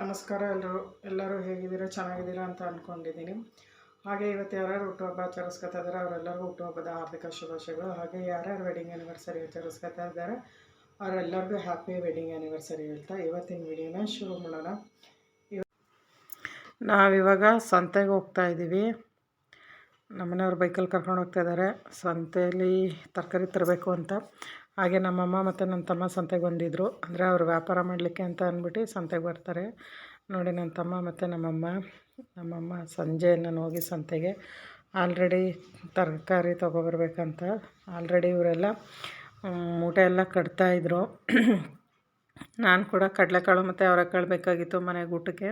ನಮಸ್ಕಾರ ಎಲ್ಲರೂ ಎಲ್ಲರೂ ಹೇಗಿದ್ದೀರಾ, ಚೆನ್ನಾಗಿದ್ದೀರಾ ಅಂತ ಅಂದ್ಕೊಂಡಿದ್ದೀನಿ ಹಾಗೆ ಇವತ್ತು ಯಾರ್ಯಾರು ಹುಟ್ಟುಹಬ್ಬ ಆಚರಿಸ್ಕೊತಾ ಇದ್ದಾರೆ ಅವರೆಲ್ಲರಿಗೂ ಹುಟ್ಟುಹಬ್ಬದ ಹಾರ್ದಿಕ ಶುಭಾಶಯಗಳು. ಹಾಗೆ ಯಾರ್ಯಾರು ವೆಡ್ಡಿಂಗ್ ಆ್ಯನಿವರ್ಸರಿ ಆಚರಿಸ್ಕೊತಾ ಇದ್ದಾರೆ, ಅವರೆಲ್ಲರಿಗೂ ಹ್ಯಾಪಿ ವೆಡ್ಡಿಂಗ್ ಆ್ಯನಿವರ್ಸರಿ ಹೇಳ್ತಾ ಇವತ್ತಿನ ವಿಡಿಯೋನ ಶುರು ಮಾಡೋಣ. ಇವ ನಾವಿವಾಗ ಸಂತೆಗೆ ಹೋಗ್ತಾ ಇದ್ದೀವಿ. ನಮ್ಮನೆಯವ್ರು ಬೈಕಲ್ಲಿ ಕರ್ಕೊಂಡು ಹೋಗ್ತಾ ಇದ್ದಾರೆ. ಸಂತೆಯಲ್ಲಿ ತರಕಾರಿ ತರಬೇಕು ಅಂತ. ಹಾಗೆ ನಮ್ಮಮ್ಮ ಮತ್ತು ನನ್ನ ತಮ್ಮ ಸಂತೆಗೆ ಬಂದಿದ್ದರು ಅಂದರೆ ಅವರು ವ್ಯಾಪಾರ ಮಾಡಲಿಕ್ಕೆ ಅಂತ ಅಂದ್ಬಿಟ್ಟು ಸಂತೆಗೆ ಬರ್ತಾರೆ. ನೋಡಿ ನನ್ನ ತಮ್ಮ ಮತ್ತು ನಮ್ಮಮ್ಮ. ನಮ್ಮಮ್ಮ ಸಂಜೆ ನಾನು ಹೋಗಿ ಸಂತೆಗೆ ಆಲ್ರೆಡಿ ತರಕಾರಿ ತೊಗೊಬರ್ಬೇಕಂತ ಆಲ್ರೆಡಿ ಇವರೆಲ್ಲ ಮೂಟೆ ಎಲ್ಲ ಕಟ್ತಾಯಿದ್ರು ನಾನು ಕೂಡ ಕಡಲೆಕಾಳು ಮತ್ತು ಅವರೆಕಾಳು ಬೇಕಾಗಿತ್ತು ಮನೆಗೆ ಊಟಕ್ಕೆ.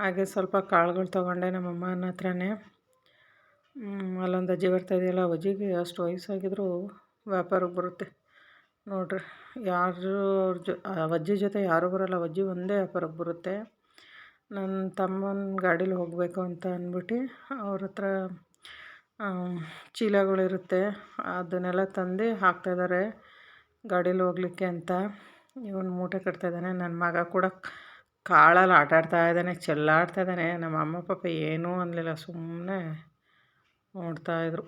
ಹಾಗೆ ಸ್ವಲ್ಪ ಕಾಳುಗಳು ತೊಗೊಂಡೆ ನಮ್ಮಮ್ಮನ ಹತ್ರನೇ. ಅಲ್ಲೊಂದು ಅಜ್ಜಿ ಬರ್ತಾಯಿದೆಯಲ್ಲ ಅಜ್ಜಿಗೆ ಅಷ್ಟು ವಯಸ್ಸಾಗಿದ್ರೂ ವ್ಯಾಪಾರಕ್ಕೆ ಬರುತ್ತೆ. ನೋಡಿರಿ ಯಾರು ಅವ್ರ ಜೊ ಅಜ್ಜಿ ಜೊತೆ ಯಾರೂ ಬರೋಲ್ಲ ಅಜ್ಜಿ ಒಂದೇ ವ್ಯಾಪಾರಕ್ಕೆ ಬರುತ್ತೆ. ನನ್ನ ತಮ್ಮನ ಗಾಡೀಲಿ ಹೋಗಬೇಕು ಅಂತ ಅಂದ್ಬಿಟ್ಟು ಅವ್ರ ಹತ್ರ ಚೀಲಗಳಿರುತ್ತೆ, ಅದನ್ನೆಲ್ಲ ತಂದು ಹಾಕ್ತಾಯಿದ್ದಾರೆ ಗಾಡೀಲಿ ಹೋಗ್ಲಿಕ್ಕೆ ಅಂತ. ಇವನು ಮೂಟೆ ಕಟ್ತಾಯಿದ್ದಾನೆ ನನ್ನ ಮಗ ಕೂಡ ಕಾಳಲ್ಲಿ ಆಟ ಆಡ್ತಾ ಇದ್ದಾನೆ ಚೆಲ್ಲಾಡ್ತಾ ಇದ್ದಾನೆ ನಮ್ಮ ಅಮ್ಮ ಪಾಪ ಏನೂ ಅನ್ನಲಿಲ್ಲ ಸುಮ್ಮನೆ ನೋಡ್ತಾಯಿದ್ರು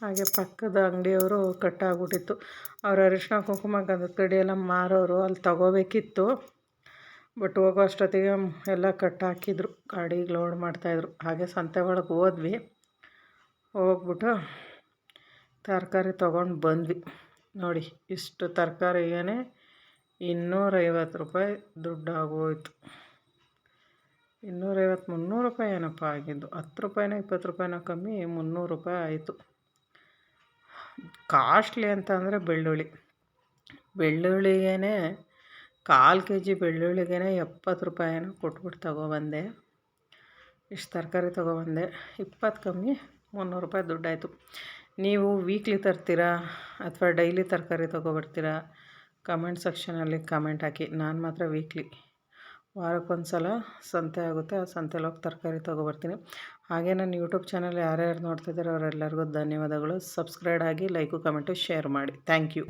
ಹಾಗೆ ಪಕ್ಕದ ಅಂಗಡಿಯವರು ಕಟ್ಟಾಗ್ಬಿಟ್ಟಿತ್ತು. ಅವ್ರು ಅರಿಶಿನ ಕುಂಕುಮ ಗಂಧದ ಎಲ್ಲ ಮಾರೋರು, ಅಲ್ಲಿ ತಗೋಬೇಕಿತ್ತು. ಬಟ್ ಹೋಗೋ ಅಷ್ಟೊತ್ತಿಗೆ ಎಲ್ಲ ಕಟ್ಟಾಕಿದ್ರು ಗಾಡಿ ಲೋಡ್ ಮಾಡ್ತಾಯಿದ್ರು. ಹಾಗೆ ಸಂತೆ ಒಳಗೆ ಹೋದ್ವಿ. ಹೋಗ್ಬಿಟ್ಟು ತರಕಾರಿ ತೊಗೊಂಡು ಬಂದ್ವಿ. ನೋಡಿ, ಇಷ್ಟು ತರಕಾರಿಗೇ ಇನ್ನೂರೈವತ್ತು ರೂಪಾಯಿ ದುಡ್ಡು ಆಗೋಯ್ತು ಇನ್ನೂರೈವತ್ತು, ಮುನ್ನೂರು ರೂಪಾಯಿ ಏನಪ್ಪ ಆಗಿದ್ದು? ಹತ್ತು ರೂಪಾಯಿನೋ ಇಪ್ಪತ್ತು ರೂಪಾಯಿನೋ ಕಮ್ಮಿ ಮುನ್ನೂರು ರೂಪಾಯಿ ಆಯಿತು. ಕಾಸ್ಟ್ಲಿ ಅಂತ ಅಂದರೆ ಬೆಳ್ಳುಳ್ಳಿ. ಬೆಳ್ಳುಳ್ಳಿಗೇ ಕಾಲು ಕೆ ಜಿ ಬೆಳ್ಳುಳ್ಳಿಗೆ ಎಪ್ಪತ್ತು ರೂಪಾಯಿನೋ ಕೊಟ್ಬಿಟ್ಟು ತಗೊಬಂದೆ. ಇಷ್ಟು ತರಕಾರಿ ತೊಗೊಬಂದೆ. ಇಪ್ಪತ್ತು ಕಮ್ಮಿ ಮುನ್ನೂರು ರೂಪಾಯಿ ದುಡ್ಡಾಯಿತು. ನೀವು ವೀಕ್ಲಿ ತರ್ತೀರಾ ಅಥವಾ ಡೈಲಿ ತರಕಾರಿ ತೊಗೊಬರ್ತೀರಾ? ಕಮೆಂಟ್ ಸೆಕ್ಷನಲ್ಲಿ ಕಮೆಂಟ್ ಹಾಕಿ. ನಾನು ಮಾತ್ರ ವೀಕ್ಲಿ ವಾರಕ್ಕೊಂದು ಸಲ ಸಂತೆ ಆಗುತ್ತೆ. ಆ ಸಂತೆಲಿ ಹೋಗಿ ತರಕಾರಿ ತೊಗೊಬರ್ತೀನಿ. ಹಾಗೆ ನನ್ನ ಯೂಟ್ಯೂಬ್ ಚಾನಲ್ ಯಾರ್ಯಾರು ನೋಡ್ತಿದ್ದಾರೆ ಅವರೆಲ್ಲರಿಗೂ ಧನ್ಯವಾದಗಳು. ಸಬ್ಸ್ಕ್ರೈಬ್ ಆಗಿ ಲೈಕು ಕಮೆಂಟು ಶೇರ್ ಮಾಡಿ. Thank you